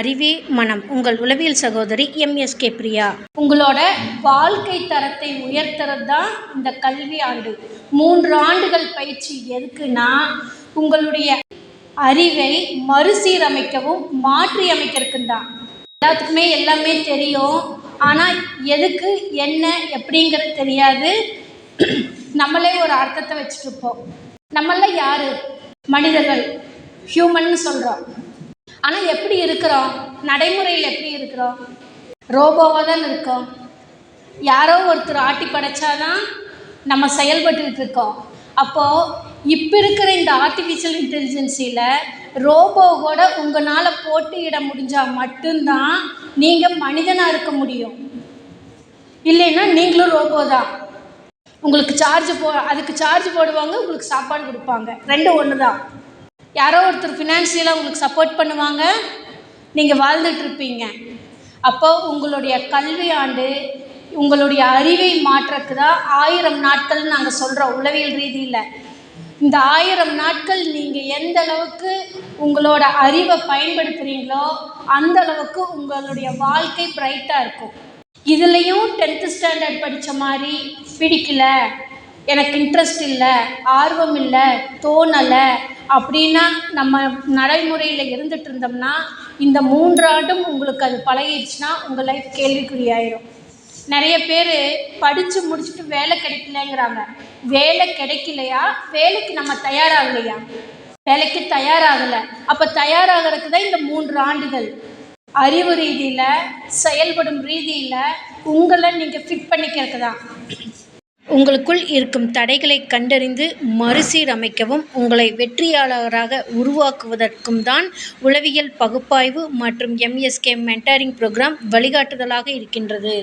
அறிவே மனம். உங்கள் உளவியல் சகோதரி எம்எஸ்கே பிரியா. உங்களோட வாழ்க்கை தரத்தை உயர்த்துறது தான் இந்த கல்வி ஆண்டு. மூன்று ஆண்டுகள் பயிற்சி எதுக்குன்னா உங்களுடைய அறிவை மறுசீரமைக்கவும் மாற்றி அமைக்கிறதுக்கு தான். எல்லாத்துக்குமே எல்லாமே தெரியும். ஆனால் எதுக்கு என்ன எப்படிங்கிறது தெரியாது. நம்மளே ஒரு அர்த்தத்தை வச்சுட்டு இருப்போம். நம்மள யார்? மனிதர்கள். ஹியூமன் சொல்கிறோம் ஆனால் எப்படி இருக்கிறோம்? நடைமுறையில் எப்படி இருக்கிறோம்? ரோபோவாக தான் இருக்கோம். யாரோ ஒருத்தர் ஆட்டி படைச்சாதான் நம்ம செயல்பட்டுக்கிட்டு இருக்கோம். அப்போது இப்போ இருக்கிற இந்த ஆர்டிஃபிஷியல் இன்டெலிஜென்சியில் ரோபோவோட உங்களால் போட்டியிட முடிஞ்சால் மட்டும்தான் நீங்கள் மனிதனாக இருக்க முடியும். இல்லைன்னா நீங்களும் ரோபோ தான். உங்களுக்கு சார்ஜ் போ அதுக்கு சார்ஜ் போடுவாங்க உங்களுக்கு சாப்பாடு கொடுப்பாங்க. ரெண்டும் ஒன்று தான் யாரோ ஒருத்தர் ஃபினான்ஷியலாக உங்களுக்கு சப்போர்ட் பண்ணுவாங்க. நீங்கள் வாழ்ந்துட்டுருப்பீங்க அப்போ உங்களுடைய கல்வி ஆண்டு உங்களுடைய அறிவை மாற்றக்கு தான் ஆயிரம் நாட்கள் நாங்கள் சொல்கிறோம் உளவியல் ரீதியில். இந்த ஆயிரம் நாட்கள் நீங்கள் எந்த அளவுக்கு உங்களோட அறிவை பயன்படுத்துகிறீங்களோ அந்த அளவுக்கு உங்களுடைய வாழ்க்கை பிரைட்டாக இருக்கும். இதுலேயும் டென்த்து ஸ்டாண்டர்ட் படித்த மாதிரி பிடிக்கல. எனக்கு இன்ட்ரெஸ்ட் இல்லை ஆர்வம் இல்லை தோணலை. அப்படின்னா நம்ம நடைமுறையில் இருந்துட்டு இருந்தோம்னா இந்த மூன்றாண்டும் உங்களுக்கு அது பழகிடுச்சுன்னா உங்கள் லைஃப் கேள்விக்குறியாயிரும். நிறைய பேர் படித்து முடிச்சுட்டு வேலை கிடைக்கலங்கிறாங்க. வேலை கிடைக்கலையா? வேலைக்கு நம்ம தயாராகலையா? வேலைக்கு தயாராகலை. அப்போ தயாராகிறதுக்கு தான் இந்த மூன்று ஆண்டுகள். அறிவு ரீதியில் செயல்படும் ரீதியில் உங்களை நீங்கள் ஃபிட் பண்ணிக்கிறதுக்கு தான். உங்களுக்குள் இருக்கும் தடைகளை கண்டறிந்து மறுசீரமைக்கவும் உங்களை வெற்றியாளராக உருவாக்குவதற்கும் தான் உளவியல் பகுப்பாய்வு மற்றும் எம்எஸ்கே மென்டாரிங் ப்ரோக்ராம் வழிகாட்டுதலாக இருக்கின்றது.